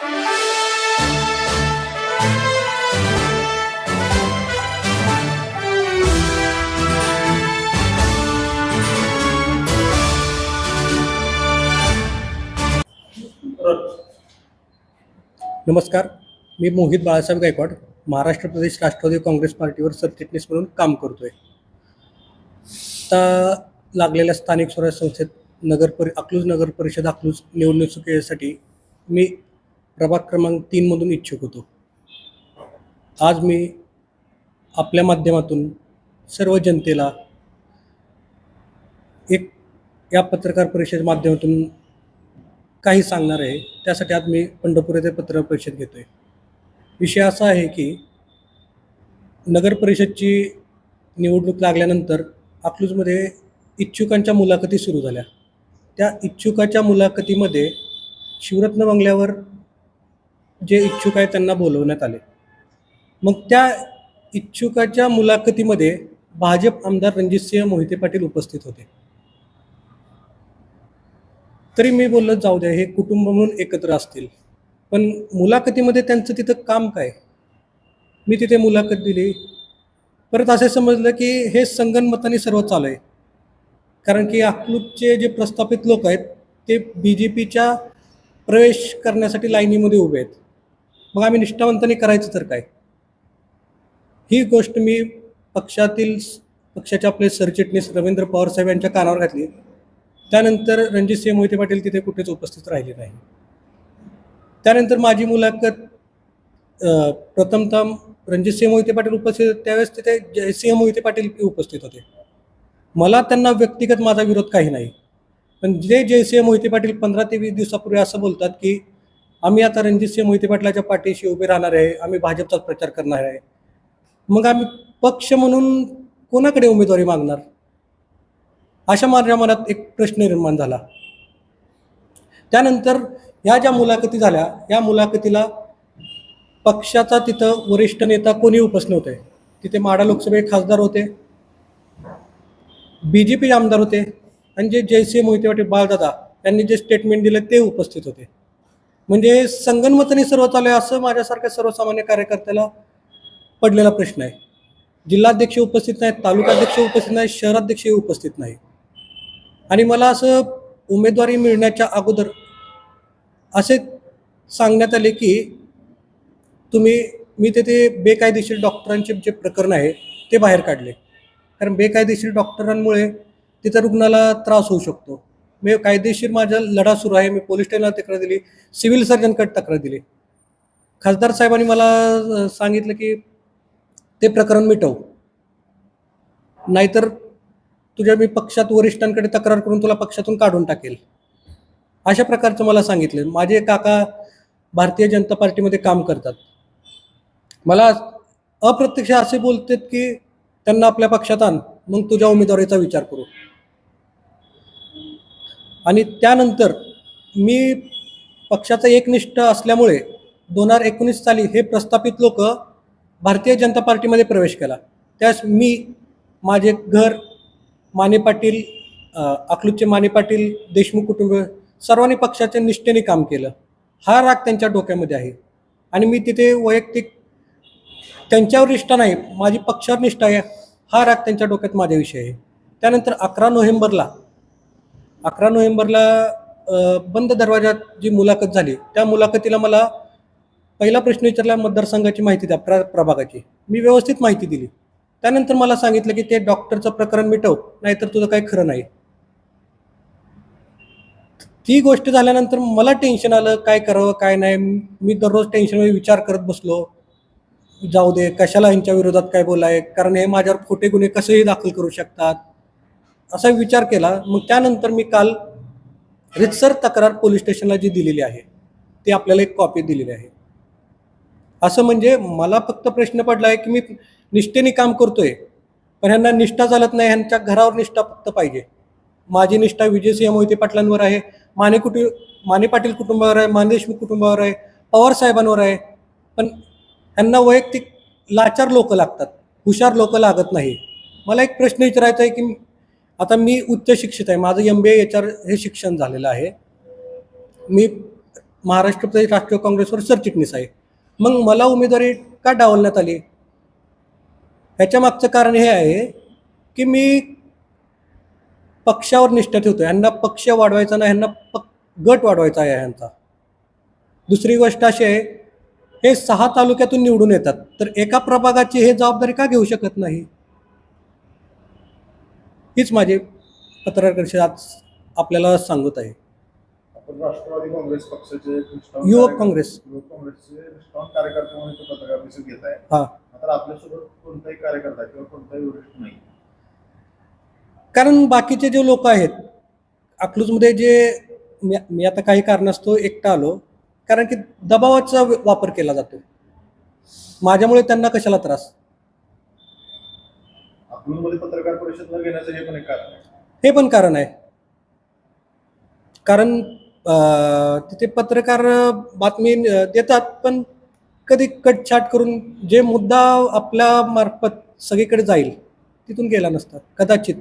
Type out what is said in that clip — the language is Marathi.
नमस्कार मी मोहित बाळासाहेब गायकवाड महाराष्ट्र प्रदेश राष्ट्रवादी काँग्रेस पार्टीवर सरचिटणीस म्हणून काम करतोय. आता लागलेल्या स्थानिक स्वराज्य संस्थेत नगर परि अकलूज नगर परिषद अकलूज निवडणुकीसाठी मी प्रभाग क्रमांक तीनमधून इच्छुक होतो. आज मी आपल्या माध्यमातून सर्व जनतेला एक या पत्रकार परिषद माध्यमातून काही सांगणार आहे. त्यासाठी आज मी पंढरपूर येथे पत्रकार परिषद घेतो आहे विषय असा आहे की नगर परिषदची निवडणूक लागल्यानंतर अकलूजमध्ये इच्छुकांच्या मुलाखती सुरू झाल्या. त्या इच्छुकाच्या मुलाखतीमध्ये शिवरत्न बंगल्यावर जे इच्छुक आहेत त्यांना बोलवण्यात आले. मग त्या इच्छुकाच्या मुलाखतीमध्ये भाजप आमदार रणजितसिंह मोहिते पाटील उपस्थित होते. तरी मी बोललो जाऊ द्या हे कुटुंब म्हणून एकत्र असतील. पण मुलाखतीमध्ये त्यांचं तिथं काम काय? मी तिथे मुलाखत दिली. परत असे समजलं की हे संगणमताने सर्व चालू आहे. कारण की अकलूतचे जे प्रस्थापित लोक आहेत ते बी जे पीच्या प्रवेश करण्यासाठी लाईनीमध्ये उभे आहेत. मग आम्ही निष्ठावंताने करायचं तर काय? ही गोष्ट मी पक्षातील पक्षाचे आपले सरचिटणीस रवींद्र पवार साहेब यांच्या कानावर घातली. त्यानंतर रणजितसिंह मोहिते पाटील तिथे कुठेच उपस्थित राहिले नाही. त्यानंतर माझी मुलाखत प्रथमतः प्रथमतः रणजितसिंह मोहिते पाटील उपस्थित होते. त्यावेळेस तिथे जयसिंह मोहिते पाटील उपस्थित होते. मला त्यांना व्यक्तिगत माझा विरोध काही नाही. पण जे जयसिंह मोहिते पाटील पंधरा ते वीस दिवसापूर्वी असं बोलतात की आम्ही आता रणजितसिंह मोहिते पाटलाच्या पाठीशी उभे राहणार आहे. आम्ही भाजपचाच प्रचार करणार आहे. मग आम्ही पक्ष म्हणून कोणाकडे उमेदवारी मागणार? अशा माझ्या मनात एक प्रश्न निर्माण झाला. त्यानंतर ह्या ज्या मुलाखती झाल्या या मुलाखतीला पक्षाचा तिथं वरिष्ठ नेता कोणी उपस्थित होते तिथे माडा लोकसभेचे खासदार होते. बी जे पी आमदार होते. आणि जे जयसिंह मोहिते पाटील बाळदादा यांनी जे स्टेटमेंट दिलं ते उपस्थित होते. म्हणजे संगणमताने सर्व चालू आहे असं माझ्यासारख्या सर्वसामान्य कार्यकर्त्याला पडलेला प्रश्न आहे. जिल्हाध्यक्ष उपस्थित नाहीत तालुकाध्यक्ष उपस्थित नाही शहराध्यक्षही उपस्थित नाही आणि मला असं उमेदवारी मिळण्याच्या अगोदर असे सांगण्यात आले की तुम्ही मी तेथे बेकायदेशीर डॉक्टरांचे जे प्रकरण आहे ते बाहेर काढले. कारण बेकायदेशीर डॉक्टरांमुळे तिथं रुग्णाला त्रास होऊ शकतो. मी कायदेशीर माझा लढा सुरू आहे. मी पोलीस स्टेशनला तक्रार दिली. सिव्हिल सर्जनकडे तक्रार दिली. खासदार साहेबांनी मला सांगितलं की ते प्रकरण मिटव. नाहीतर तुझ्या मी पक्षात वरिष्ठांकडे तक्रार करून तुला पक्षातून काढून टाकेल. अशा प्रकारचं मला सांगितलं. माझे काका भारतीय जनता पार्टीमध्ये काम करतात. मला अप्रत्यक्ष असे बोलतात की त्यांना आपल्या पक्षात आण. मग तुझ्या उमेदवारीचा विचार करू. आणि त्यानंतर मी पक्षाचा एकनिष्ठ असल्यामुळे दोन हजार एकोणीस साली हे प्रस्थापित लोक भारतीय जनता पार्टीमध्ये प्रवेश केला. त्यास मी माझे घर माने पाटील अ, अकलूजचे माने पाटील देशमुख कुटुंब सर्वांनी पक्षाच्या निष्ठेने काम केलं. हा राग त्यांच्या डोक्यामध्ये आहे. आणि मी तिथे वैयक्तिक त्यांच्यावर निष्ठा नाही माझी पक्षावर निष्ठा आहे हा राग त्यांच्या डोक्यात माझ्याविषयी आहे. त्यानंतर अकरा नोव्हेंबरला अकरा नोव्हेंबरला बंद दरवाजात जी मुलाखत झाली त्या मुलाखतीला मला पहिला प्रश्न विचारला मतदारसंघाची माहिती द्या प्र प्रभागाची. मी व्यवस्थित माहिती दिली. त्यानंतर मला सांगितलं की ते डॉक्टरचं प्रकरण मिटव नाहीतर तुझं काही खरं नाही. ती गोष्ट झाल्यानंतर मला टेन्शन आलं काय करावं काय नाही. मी दररोज टेन्शनमध्ये विचार करत बसलो. जाऊ दे कशाला यांच्या विरोधात काय बोलाय? कारण हे माझ्यावर खोटे गुन्हे कसेही दाखल करू शकतात. असा विचार केला. मग त्यानंतर मी काल रितसर तक्रार पोलीस स्टेशनला जी दिलेली आहे ती आपल्याला एक कॉपी दिलेली आहे. असं म्हणजे मला फक्त प्रश्न पडला आहे की मी निष्ठेने काम करतोय पण ह्यांना निष्ठा चालत नाही ह्यांच्या घरावर निष्ठा फक्त पाहिजे. माझी निष्ठा विजयसिंह मोहिते पाटलांवर आहे माने कुटु माने पाटील कुटुंबावर आहे माने देशमुख कुटुंबावर आहे पवार साहेबांवर आहे. पण ह्यांना वैयक्तिक लाचार लोक लागतात हुशार लोक लागत नाही. मला एक प्रश्न विचारायचा आहे की आता मी उच्च शिक्षित आहे. माझं एम बी ए आर हे शिक्षण झालेलं आहे. मी महाराष्ट्र प्रदेश राष्ट्रीय काँग्रेसवर सरचिटणीस आहे. मग मला उमेदवारी का डावलण्यात आली? ह्याच्या मागचं कारण हे आहे की मी पक्षावर निष्ठा ठेवतो ह्यांना पक्ष वाढवायचा नाही ह्यांना पक गट वाढवायचा आहे ह्यांचा. दुसरी गोष्ट अशी आहे हे सहा तालुक्यातून निवडून येतात. तर एका प्रभागाची हे जबाबदारी का घेऊ शकत नाही? हीच माझी पत्रकार परिषद आज आपल्याला सांगत आहे. राष्ट्रवादी काँग्रेस पक्षाचे युवक काँग्रेस. युवक काँग्रेसचे कार्यकर्ते म्हणून इथं पत्रकार परिषद घेत आहे. हा. मात्र आपल्यासोबत कोणताही कार्यकर्ता किंवा कोणताही वरिष्ठ नाही. कारण बाकीचे जे लोक आहेत अकलूजमध्ये जे मी मी आता काही कारणास्तव एकटा आलो कारण की दबावाचा वापर केला जातो. माझ्यामुळे त्यांना कशाला त्रास? पत्रकार परिषद न घेण्याचं हे पण एक कारण आहे. हे पण कारण आहे. कारण अं, तिथे पत्रकार बातमी अं, देतात पण कधी कटछाट करून जे मुद्दा आपल्या मार्फत सगळीकडे जाईल तिथून गेला नसतात कदाचित.